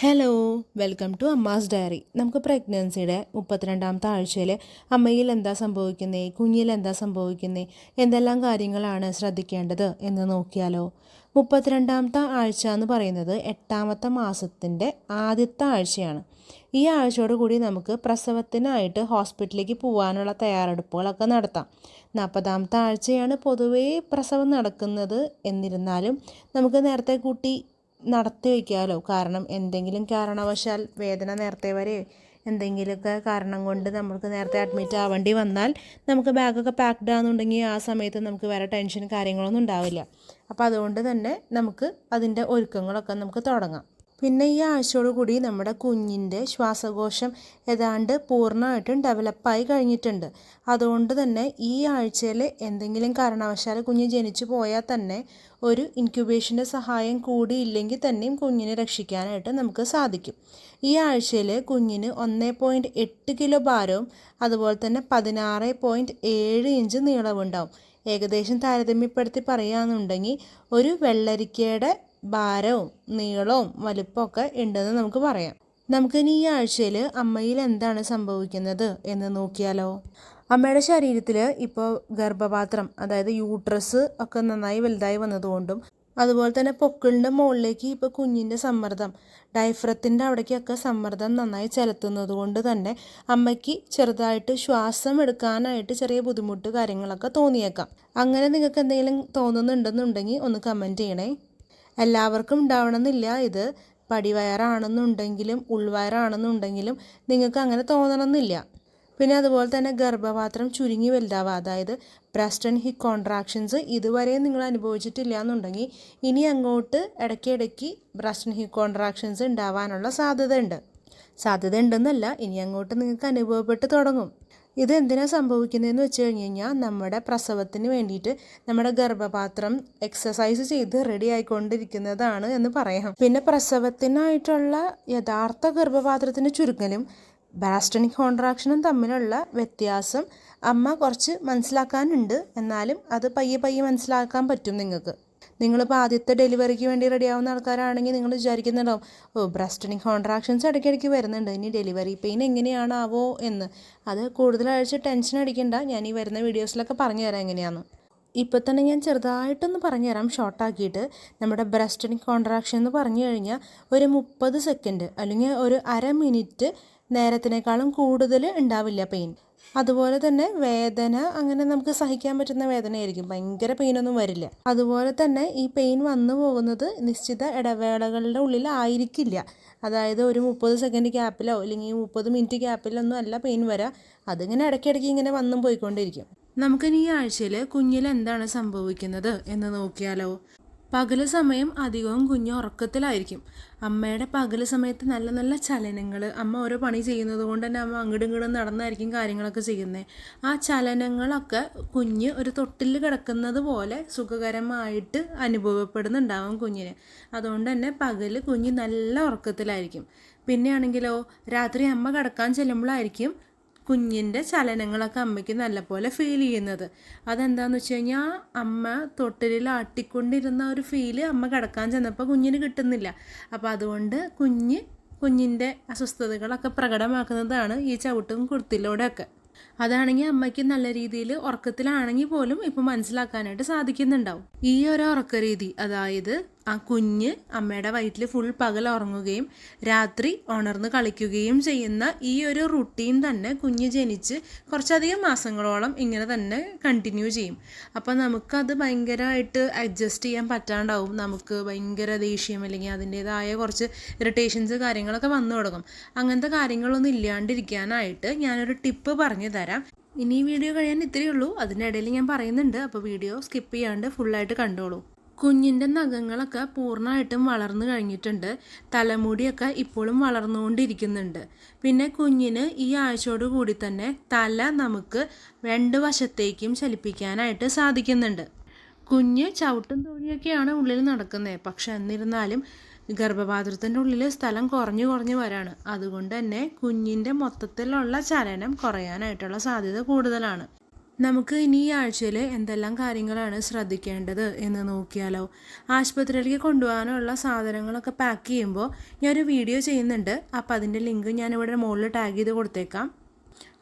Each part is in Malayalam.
Hello welcome to Amma's diary നമുക്ക് പ്രഗ്നൻസിയുടെ മുപ്പത്തിരണ്ടാമത്തെ ആഴ്ചയിൽ അമ്മയിൽ എന്താ സംഭവിക്കുന്നത് കുഞ്ഞിൽ എന്താ സംഭവിക്കുന്നത് എന്തെല്ലാം കാര്യങ്ങളാണ് ശ്രദ്ധിക്കേണ്ടത് എന്ന് നോക്കിയാലോ. മുപ്പത്തിരണ്ടാമത്തെ ആഴ്ച എന്ന് പറയുന്നത് എട്ടാമത്തെ മാസത്തിന്റെ ആദ്യത്തെ ആഴ്ചയാണ്. ഈ ആഴ്ചയോട് കൂടി നമുക്ക് പ്രസവത്തിനായിട്ട് ഹോസ്പിറ്റലിലേക്ക് പോകാനുള്ള തയ്യാറെടുപ്പുകളൊക്കെ നടത്താം. നാൽപ്പതാമത്തെ ആഴ്ചയാണ് പൊതുവേ പ്രസവം നടക്കുന്നത് എന്നിരുന്നാലും നമുക്ക് നേരത്തെ കൂട്ടി നടത്തി വയ്ക്കാമല്ലോ കാരണം എന്തെങ്കിലും കാരണവശാൽ വേദന നേരത്തെ വരെ എന്തെങ്കിലുമൊക്കെ കാരണം കൊണ്ട് നമുക്ക് നേരത്തെ അഡ്മിറ്റ് ആവേണ്ടി വന്നാൽ നമുക്ക് ബാഗൊക്കെ പാക്ക്ഡ് ആണെന്നുണ്ടെങ്കിൽ ആ സമയത്ത് നമുക്ക് വേറെ ടെൻഷൻ കാര്യങ്ങളൊന്നും ഉണ്ടാവില്ല. അപ്പോൾ അതുകൊണ്ട് തന്നെ നമുക്ക് അതിന്റെ ഒരുക്കങ്ങളൊക്കെ നമുക്ക് തുടങ്ങാം. പിന്നെ ഈ ആഴ്ചയോട് കൂടി നമ്മുടെ കുഞ്ഞിന്റെ ശ്വാസകോശം ഏതാണ്ട് പൂർണമായിട്ടും ഡെവലപ്പായി കഴിഞ്ഞിട്ടുണ്ട്. അതുകൊണ്ട് തന്നെ ഈ ആഴ്ചയിൽ എന്തെങ്കിലും കാരണവശാൽ കുഞ്ഞ് ജനിച്ചു പോയാൽ തന്നെ ഒരു ഇൻക്യുബേഷന്റെ സഹായം കൂടി ഇല്ലെങ്കിൽ തന്നെയും കുഞ്ഞിനെ രക്ഷിക്കാനായിട്ട് നമുക്ക് സാധിക്കും. ഈ ആഴ്ചയിൽ കുഞ്ഞിന് ഒന്ന് പോയിന്റ് എട്ട് കിലോ ഭാരവും അതുപോലെ തന്നെ പതിനാറ് പോയിന്റ് ഏഴ് ഇഞ്ച് നീളവുണ്ടാവും ഏകദേശം താരതമ്യപ്പെടുത്തി പറയുകയാണെന്നുണ്ടെങ്കിൽ ഒരു വെള്ളരിക്കയുടെ ഭാരവും നീളവും വലുപ്പമൊക്കെ ഉണ്ടെന്ന് നമുക്ക് പറയാം. നമുക്കിനി ഈ ആഴ്ചയിൽ അമ്മയിൽ എന്താണ് സംഭവിക്കുന്നത് എന്ന് നോക്കിയാലോ? അമ്മയുടെ ശരീരത്തിൽ ഇപ്പോൾ ഗർഭപാത്രം അതായത് യൂട്രസ് ഒക്കെ നന്നായി വലുതായി വന്നതുകൊണ്ടും അതുപോലെ തന്നെ പൊക്കിളിന്റെ മുകളിലേക്ക് ഇപ്പോൾ കുഞ്ഞിന്റെ സമ്മർദ്ദം ഡയഫ്രത്തിന്റെ അവിടേക്കൊക്കെ സമ്മർദ്ദം നന്നായി ചെലുത്തുന്നത് കൊണ്ട് തന്നെ അമ്മയ്ക്ക് ചെറുതായിട്ട് ശ്വാസം എടുക്കാനായിട്ട് ചെറിയ ബുദ്ധിമുട്ട് കാര്യങ്ങളൊക്കെ തോന്നിയേക്കാം. അങ്ങനെ നിങ്ങൾക്ക് എന്തെങ്കിലും തോന്നുന്നുണ്ടെന്നുണ്ടെങ്കിൽ ഒന്ന് കമന്റ് ചെയ്യണേ. എല്ലാവർക്കും ഉണ്ടാവണമെന്നില്ല. ഇത് പടിവയറാണെന്നുണ്ടെങ്കിലും ഉൾവയറാണെന്നുണ്ടെങ്കിലും നിങ്ങൾക്ക് അങ്ങനെ തോന്നണമെന്നില്ല. പിന്നെ അതുപോലെ തന്നെ ഗർഭപാത്രം ചുരുങ്ങി വലുതാവുക. അതായത് ബ്രസ്റ്റ് ആൻഡ് കോൺട്രാക്ഷൻസ് ഇതുവരെ നിങ്ങൾ അനുഭവിച്ചിട്ടില്ല എന്നുണ്ടെങ്കിൽ ഇനി അങ്ങോട്ട് ഇടയ്ക്കിടയ്ക്ക് ബ്രസ്റ്റ് ആൻഡ് കോൺട്രാക്ഷൻസ് ഉണ്ടാവാനുള്ള സാധ്യതയുണ്ട്. സാധ്യത ഉണ്ടെന്നല്ല ഇനി അങ്ങോട്ട് നിങ്ങൾക്ക് അനുഭവപ്പെട്ട് തുടങ്ങും. ഇത് എന്തിനാണ് സംഭവിക്കുന്നതെന്ന് വെച്ച് കഴിഞ്ഞ് കഴിഞ്ഞാൽ നമ്മുടെ പ്രസവത്തിന് വേണ്ടിയിട്ട് നമ്മുടെ ഗർഭപാത്രം എക്സസൈസ് ചെയ്ത് റെഡി ആയിക്കൊണ്ടിരിക്കുന്നതാണ് എന്ന് പറയാം. പിന്നെ പ്രസവത്തിനായിട്ടുള്ള യഥാർത്ഥ ഗർഭപാത്രത്തിന് ചുരുങ്ങലും ബാസ്റ്റണിക് കോൺട്രാക്ഷനും തമ്മിലുള്ള വ്യത്യാസം അമ്മ കുറച്ച് മനസ്സിലാക്കാനുണ്ട്. എന്നാലും അത് പയ്യെ പയ്യെ മനസ്സിലാക്കാൻ പറ്റും നിങ്ങൾക്ക്. നിങ്ങളിപ്പോൾ ആദ്യത്തെ ഡെലിവറിക്ക് വേണ്ടി റെഡിയാവുന്ന ആൾക്കാരാണെങ്കിൽ നിങ്ങൾ വിചാരിക്കുന്നുണ്ടാവും ഓ ബ്രസ്റ്റിന് കോൺട്രാക്ഷൻസ് ഇടയ്ക്കിടയ്ക്ക് വരുന്നുണ്ട് ഇനി ഡെലിവറി പെയിൻ എങ്ങനെയാണാവോ എന്ന്. അത് കൂടുതലാഴ്ച ടെൻഷൻ അടിക്കണ്ട ഞാൻ ഈ വരുന്ന വീഡിയോസിലൊക്കെ പറഞ്ഞു തരാം എങ്ങനെയാണെന്ന് ഇപ്പോൾ തന്നെ ഞാൻ ചെറുതായിട്ടൊന്ന് പറഞ്ഞു തരാം ഷോർട്ടാക്കിയിട്ട് നമ്മുടെ ബ്രസ്റ്റിന് കോൺട്രാക്ഷൻ എന്ന് പറഞ്ഞു കഴിഞ്ഞാൽ ഒരു മുപ്പത് സെക്കൻഡ് അല്ലെങ്കിൽ ഒരു അര മിനിറ്റ് നേരത്തിനേക്കാളും കൂടുതൽ ഉണ്ടാവില്ല പെയിൻ. അതുപോലെ തന്നെ വേദന അങ്ങനെ നമുക്ക് സഹിക്കാൻ പറ്റുന്ന വേദനയായിരിക്കും. ഭയങ്കര പെയിനൊന്നും വരില്ല. അതുപോലെ തന്നെ ഈ പെയിൻ വന്നു പോകുന്നത് നിശ്ചിത ഇടവേളകളുടെ ഉള്ളിൽ ആയിരിക്കില്ല അതായത് ഒരു മുപ്പത് സെക്കൻഡ് ഗ്യാപ്പിലോ അല്ലെങ്കിൽ മുപ്പത് മിനിറ്റ് ഗ്യാപ്പിലൊന്നും അല്ല പെയിൻ വരാം. അതിങ്ങനെ ഇടയ്ക്കിടയ്ക്ക് ഇങ്ങനെ വന്നും പോയിക്കൊണ്ടിരിക്കും. നമുക്കിനി ഈ ആഴ്ചയിൽ കുഞ്ഞിൽ എന്താണ് സംഭവിക്കുന്നത് എന്ന് നോക്കിയാലോ? പകൽ സമയം അധികവും കുഞ്ഞ് ഉറക്കത്തിലായിരിക്കും. അമ്മയുടെ പകൽ സമയത്ത് നല്ല നല്ല ചലനങ്ങൾ അമ്മ ഓരോ പണി ചെയ്യുന്നത് കൊണ്ട് തന്നെ അമ്മ അങ്ങോട്ടും ഇങ്ങോട്ടും നടന്നായിരിക്കും കാര്യങ്ങളൊക്കെ ചെയ്യുന്നത് ആ ചലനങ്ങളൊക്കെ കുഞ്ഞ് ഒരു തൊട്ടിൽ കിടക്കുന്നത് പോലെ സുഖകരമായിട്ട് അനുഭവപ്പെടുന്നുണ്ടാവും കുഞ്ഞിന്. അതുകൊണ്ട് തന്നെ പകൽ കുഞ്ഞ് നല്ല ഉറക്കത്തിലായിരിക്കും. പിന്നെയാണെങ്കിലോ രാത്രി അമ്മ കിടക്കാൻ ചെല്ലുമ്പോഴായിരിക്കും കുഞ്ഞിന്റെ ചലനങ്ങളൊക്കെ അമ്മയ്ക്ക് നല്ലപോലെ ഫീൽ ചെയ്യുന്നത്. അതെന്താന്ന് വെച്ച് കഴിഞ്ഞാൽ അമ്മ തൊട്ടിലിൽ ആട്ടിക്കൊണ്ടിരുന്ന ഒരു ഫീൽ അമ്മ കിടക്കാൻ ചെന്നപ്പോൾ കുഞ്ഞിന് കിട്ടുന്നില്ല. അപ്പോൾ അതുകൊണ്ട് കുഞ്ഞ് കുഞ്ഞിന്റെ അസ്വസ്ഥതകളൊക്കെ പ്രകടമാക്കുന്നതാണ് ഈ ചവിട്ടും കുർത്തിലൂടെയൊക്കെ. അതാണെങ്കിൽ അമ്മയ്ക്ക് നല്ല രീതിയിൽ ഉറക്കത്തിലാണെങ്കിൽ പോലും ഇപ്പം മനസ്സിലാക്കാനായിട്ട് സാധിക്കുന്നുണ്ടാവും. ഈ ഒരു ഉറക്ക രീതി അതായത് ആ കുഞ്ഞ് അമ്മയുടെ വയറ്റിൽ ഫുൾ പകൽ ഉറങ്ങുകയും രാത്രി ഉണർന്ന് കളിക്കുകയും ചെയ്യുന്ന ഈ ഒരു റുട്ടീൻ തന്നെ കുഞ്ഞ് ജനിച്ച് കുറച്ചധികം മാസങ്ങളോളം ഇങ്ങനെ തന്നെ കണ്ടിന്യൂ ചെയ്യും. അപ്പോൾ നമുക്കത് ഭയങ്കരമായിട്ട് അഡ്ജസ്റ്റ് ചെയ്യാൻ പറ്റാണ്ടാവും. നമുക്ക് ഭയങ്കര ദേഷ്യം അല്ലെങ്കിൽ അതിന്റേതായ കുറച്ച് ഇറിറ്റേഷൻസ് കാര്യങ്ങളൊക്കെ വന്നു തുടങ്ങും. അങ്ങനത്തെ കാര്യങ്ങളൊന്നും ഇല്ലാണ്ടിരിക്കാനായിട്ട് ഞാനൊരു ടിപ്പ് പറഞ്ഞു തരാം. ഇനി ഈ വീഡിയോ കഴിയാൻ ഇത്രയേ ഉള്ളൂ. അതിനിടയിൽ ഞാൻ പറയുന്നുണ്ട്. അപ്പോൾ വീഡിയോ സ്കിപ്പ് ചെയ്യാണ്ട് ഫുള്ളായിട്ട് കണ്ടോളൂ. കുഞ്ഞിന്റെ നഖങ്ങളൊക്കെ പൂർണമായിട്ടും വളർന്നു കഴിഞ്ഞിട്ടുണ്ട്. തലമുടിയൊക്കെ ഇപ്പോഴും വളർന്നുകൊണ്ടിരിക്കുന്നുണ്ട്. പിന്നെ കുഞ്ഞിന് ഈ ആഴ്ചയോട് കൂടി തന്നെ തല നമുക്ക് രണ്ട് വശത്തേക്കും ചലിപ്പിക്കാനായിട്ട് സാധിക്കുന്നുണ്ട്. കുഞ്ഞ് ചവിട്ടും തൊഴിയൊക്കെയാണ് ഉള്ളിൽ നടക്കുന്നത് പക്ഷെ എന്നിരുന്നാലും ഗർഭപാത്രത്തിന്റെ ഉള്ളിൽ സ്ഥലം കുറഞ്ഞു കുറഞ്ഞു വരാണ്. അതുകൊണ്ട് തന്നെ കുഞ്ഞിന്റെ മൊത്തത്തിലുള്ള ചലനം കുറയാനായിട്ടുള്ള സാധ്യത കൂടുതലാണ്. നമുക്ക് ഇനി ഈ ആഴ്ചയിൽ എന്തെല്ലാം കാര്യങ്ങളാണ് ശ്രദ്ധിക്കേണ്ടത് എന്ന് നോക്കിയാലോ. ആശുപത്രിയിലേക്ക് കൊണ്ടുപോകാനുള്ള സാധനങ്ങളൊക്കെ പാക്ക് ചെയ്യുമ്പോൾ ഞാനൊരു വീഡിയോ ചെയ്യുന്നുണ്ട്. അപ്പോൾ അതിന്റെ ലിങ്ക് ഞാനിവിടെ മുകളിൽ ടാഗ് ചെയ്ത് കൊടുത്തേക്കാം.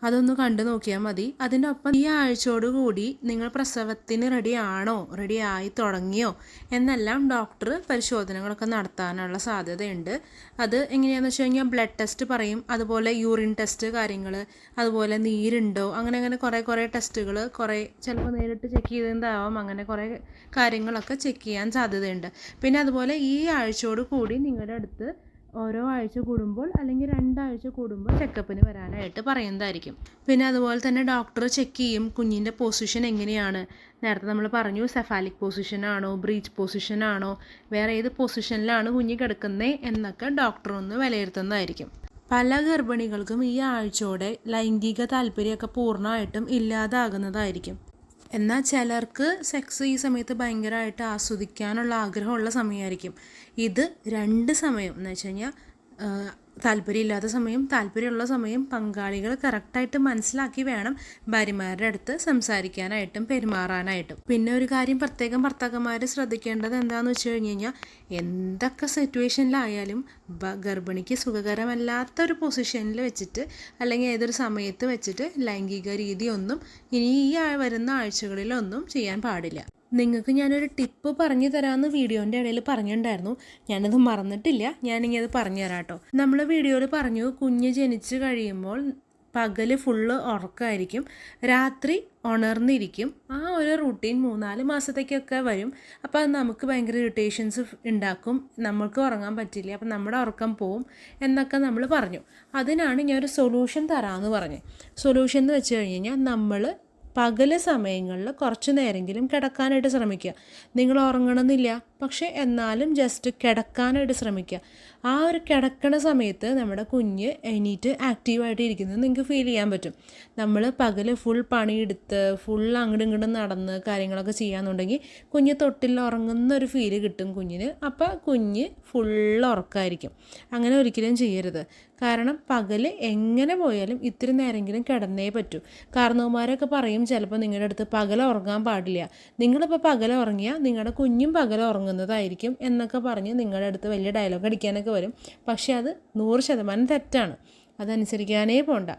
അതൊന്ന് കണ്ടു നോക്കിയാൽ മതി. അതിനൊപ്പം ഈ ആഴ്ചയോട് കൂടി നിങ്ങൾ പ്രസവത്തിന് റെഡി ആണോ റെഡി ആയി തുടങ്ങിയോ? എന്നെല്ലാം ഡോക്ടർ പരിശോധനകളൊക്കെ നടത്താനുള്ള സാധ്യതയുണ്ട്. അത് എങ്ങനെയാണെന്ന് വെച്ച് കഴിഞ്ഞാൽ ബ്ലഡ് ടെസ്റ്റ് പറയും. അതുപോലെ യൂറിൻ ടെസ്റ്റ് കാര്യങ്ങൾ അതുപോലെ നീരുണ്ടോ? അങ്ങനെ അങ്ങനെ കുറേ കുറേ ടെസ്റ്റുകൾ കുറേ ചിലപ്പോൾ നേരിട്ട് ചെക്ക് ചെയ്തതാവാം അങ്ങനെ കുറേ കാര്യങ്ങളൊക്കെ ചെക്ക് ചെയ്യാൻ സാധ്യതയുണ്ട്. പിന്നെ അതുപോലെ ഈ ആഴ്ചയോട് കൂടി നിങ്ങളുടെ അടുത്ത് ഓരോ ആഴ്ച കൂടുമ്പോൾ അല്ലെങ്കിൽ രണ്ടാഴ്ച കൂടുമ്പോൾ ചെക്കപ്പിന് വരാനായിട്ട് പറയുന്നതായിരിക്കും. പിന്നെ അതുപോലെ തന്നെ ഡോക്ടർ ചെക്ക് ചെയ്യും കുഞ്ഞിന്റെ പൊസിഷൻ എങ്ങനെയാണ്. നേരത്തെ നമ്മൾ പറഞ്ഞു സെഫാലിക് പൊസിഷനാണോ ബ്രീച്ച് പൊസിഷനാണോ വേറെ ഏത് പൊസിഷനിലാണ് കുഞ്ഞ് കിടക്കുന്നത് എന്നൊക്കെ ഡോക്ടർ ഒന്ന് വിലയിരുത്തുന്നതായിരിക്കും. പല ഗർഭിണികൾക്കും ഈ ആഴ്ചയോടെ ലൈംഗിക താല്പര്യമൊക്കെ പൂർണമായിട്ടും ഇല്ലാതാകുന്നതായിരിക്കും. എന്നാൽ ചിലർക്ക് സെക്സ് ഈ സമയത്ത് ഭയങ്കരമായിട്ട് ആസ്വദിക്കാനുള്ള ആഗ്രഹമുള്ള സമയമായിരിക്കും. ഇത് രണ്ട് സമയം എന്ന് വെച്ച് കഴിഞ്ഞാൽ താല്പര്യമില്ലാത്ത സമയം താല്പര്യമുള്ള സമയം പങ്കാളികൾ കറക്റ്റായിട്ട് മനസ്സിലാക്കി വേണം ഭാര്യമാരുടെ അടുത്ത് സംസാരിക്കാനായിട്ടും പെരുമാറാനായിട്ടും. പിന്നെ ഒരു കാര്യം പ്രത്യേകം ഭർത്താക്കന്മാർ ശ്രദ്ധിക്കേണ്ടത് എന്താണെന്ന് വെച്ച് കഴിഞ്ഞ് കഴിഞ്ഞാൽ എന്തൊക്കെ സിറ്റുവേഷനിലായാലും ഗർഭിണിക്ക് സുഖകരമല്ലാത്ത ഒരു പൊസിഷനിൽ വെച്ചിട്ട് അല്ലെങ്കിൽ ഏതൊരു സമയത്ത് വെച്ചിട്ട് ലൈംഗിക രീതിയൊന്നും ഇനി ഈ വരുന്ന ആഴ്ചകളിലൊന്നും ചെയ്യാൻ പാടില്ല. നിങ്ങൾക്ക് ഞാനൊരു ടിപ്പ് പറഞ്ഞു തരാമെന്ന് വീഡിയോന്റെ ഇടയിൽ പറഞ്ഞിട്ടുണ്ടായിരുന്നു. ഞാനത് മറന്നിട്ടില്ല. ഞാനിങ്ങനെ അത് പറഞ്ഞു തരാം കേട്ടോ. നമ്മൾ വീഡിയോയിൽ പറഞ്ഞു കുഞ്ഞ് ജനിച്ച് കഴിയുമ്പോൾ പകൽ ഫുള്ള് ഉറക്കമായിരിക്കും രാത്രി ഉണർന്നിരിക്കും. ആ ഒരു റൂട്ടീൻ മൂന്നാൽ മാസത്തേക്കൊക്കെ വരും. അപ്പോൾ അത് നമുക്ക് ഭയങ്കര ഇറിറ്റേഷൻസ് ഉണ്ടാക്കും. നമ്മൾക്ക് ഉറങ്ങാൻ പറ്റില്ല. അപ്പം നമ്മുടെ ഉറക്കം പോവും എന്നൊക്കെ നമ്മൾ പറഞ്ഞു. അതിനാണ് ഞാൻ ഒരു സൊല്യൂഷൻ തരാമെന്ന് പറഞ്ഞത്. സൊല്യൂഷൻ എന്ന് വെച്ച് കഴിഞ്ഞ് കഴിഞ്ഞാൽ നമ്മൾ പകൽ സമയങ്ങളിൽ കുറച്ച് നേരെങ്കിലും കിടക്കാനായിട്ട് ശ്രമിക്കുക. നിങ്ങൾ ഉറങ്ങണമെന്നില്ല. പക്ഷേ എന്നാലും ജസ്റ്റ് കിടക്കാനായിട്ട് ശ്രമിക്കുക. ആ ഒരു കിടക്കണ സമയത്ത് നമ്മുടെ കുഞ്ഞ് എണീറ്റ് ആക്റ്റീവായിട്ട് ഇരിക്കുന്നത് നിങ്ങൾക്ക് ഫീൽ ചെയ്യാൻ പറ്റും. നമ്മൾ പകൽ ഫുൾ പണിയെടുത്ത് ഫുൾ അങ്ങോട്ടും ഇങ്ങോട്ടും നടന്ന് കാര്യങ്ങളൊക്കെ ചെയ്യാന്നുണ്ടെങ്കിൽ കുഞ്ഞ് തൊട്ടിൽ ഉറങ്ങുന്ന ഒരു ഫീൽ കിട്ടും കുഞ്ഞിന്. അപ്പോൾ കുഞ്ഞ് ഫുൾ ഉറക്കായിരിക്കും. അങ്ങനെ ഒരിക്കലും ചെയ്യരുത്. കാരണം പകൽ എങ്ങനെ പോയാലും ഇത്തിരി നേരമെങ്കിലും കിടന്നേ പറ്റൂ. കാരണവന്മാരൊക്കെ പറയും ചിലപ്പോൾ നിങ്ങളുടെ അടുത്ത് പകൽ ഉറങ്ങാൻ പാടില്ല. നിങ്ങളിപ്പോൾ പകൽ ഉറങ്ങിയാൽ നിങ്ങളുടെ കുഞ്ഞും പകൽ ഉറങ്ങുന്നതായിരിക്കും എന്നൊക്കെ പറഞ്ഞ് നിങ്ങളുടെ അടുത്ത് വലിയ ഡയലോഗ് അടിക്കാനൊക്കെ വരും. പക്ഷേ അത് നൂറ് ശതമാനം തെറ്റാണ്. അതനുസരിക്കാനേ പോണ്ട.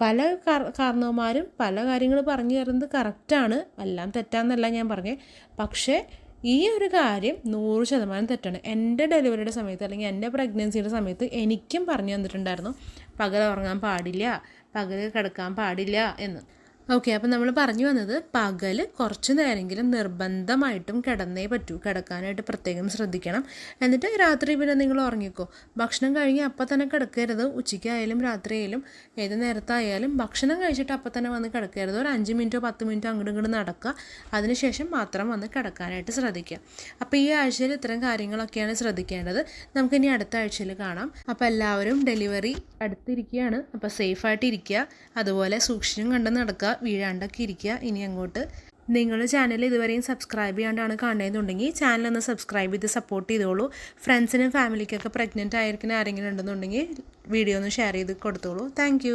പല കാരണവന്മാരും പല കാര്യങ്ങൾ പറഞ്ഞു തരുന്നത് കറക്റ്റാണ് എല്ലാം തെറ്റാന്നല്ല ഞാൻ പറഞ്ഞേ. പക്ഷേ ഈ ഒരു കാര്യം നൂറ് ശതമാനം തെറ്റാണ്. എന്റെ ഡെലിവറിയുടെ സമയത്ത് അല്ലെങ്കിൽ എന്റെ പ്രഗ്നൻസിയുടെ സമയത്ത് എനിക്കും പറഞ്ഞു തന്നിട്ടുണ്ടായിരുന്നു. പകൽ ഉറങ്ങാൻ പാടില്ല. പകൽ കിടക്കാൻ പാടില്ല എന്ന്. ഓക്കെ അപ്പം നമ്മൾ പറഞ്ഞു വന്നത് പകൽ കുറച്ച് നേരമെങ്കിലും നിർബന്ധമായിട്ടും കിടന്നേ പറ്റൂ. കിടക്കാനായിട്ട് പ്രത്യേകം ശ്രദ്ധിക്കണം. എന്നിട്ട് രാത്രി പിന്നെ നിങ്ങൾ ഉറങ്ങിക്കോ. ഭക്ഷണം കഴിഞ്ഞ് അപ്പം തന്നെ കിടക്കരുത്. ഉച്ചയ്ക്കായാലും രാത്രിയായാലും ഏത് നേരത്തായാലും ഭക്ഷണം കഴിച്ചിട്ട് അപ്പം തന്നെ വന്ന് കിടക്കരുത്. ഒരു അഞ്ച് മിനിറ്റോ പത്ത് മിനിറ്റോ അങ്ങോട്ടും ഇങ്ങോട്ട് നടക്കുക. അതിനുശേഷം മാത്രം വന്ന് കിടക്കാനായിട്ട് ശ്രദ്ധിക്കുക. അപ്പോൾ ഈ ആഴ്ചയിൽ ഇത്തരം കാര്യങ്ങളൊക്കെയാണ് ശ്രദ്ധിക്കേണ്ടത്. നമുക്കിനി അടുത്ത ആഴ്ചയിൽ കാണാം. അപ്പോൾ എല്ലാവരും ഡെലിവറി അടുത്തിരിക്കുകയാണ്. അപ്പോൾ സേഫായിട്ട് ഇരിക്കുക. അതുപോലെ സൂക്ഷിച്ചും കണ്ട് നടക്കുക. വീഴാണ്ടൊക്കെ ഇരിക്കുക. ഇനി അങ്ങോട്ട്. നിങ്ങൾ ചാനൽ ഇതുവരെയും സബ്സ്ക്രൈബ് ചെയ്യാണ്ടാണ് കാണുന്നതെന്നുണ്ടെങ്കിൽ ചാനൽ ഒന്ന് സബ്സ്ക്രൈബ് ചെയ്ത് സപ്പോർട്ട് ചെയ്തോളൂ. ഫ്രണ്ട്സിനും ഫാമിലിക്കൊക്കെ പ്രഗ്നന്റ് ആയിരിക്കുന്ന ആരെങ്കിലും ഉണ്ടെന്നുണ്ടെങ്കിൽ വീഡിയോ ഒന്ന് ഷെയർ ചെയ്ത് കൊടുത്തോളൂ. താങ്ക്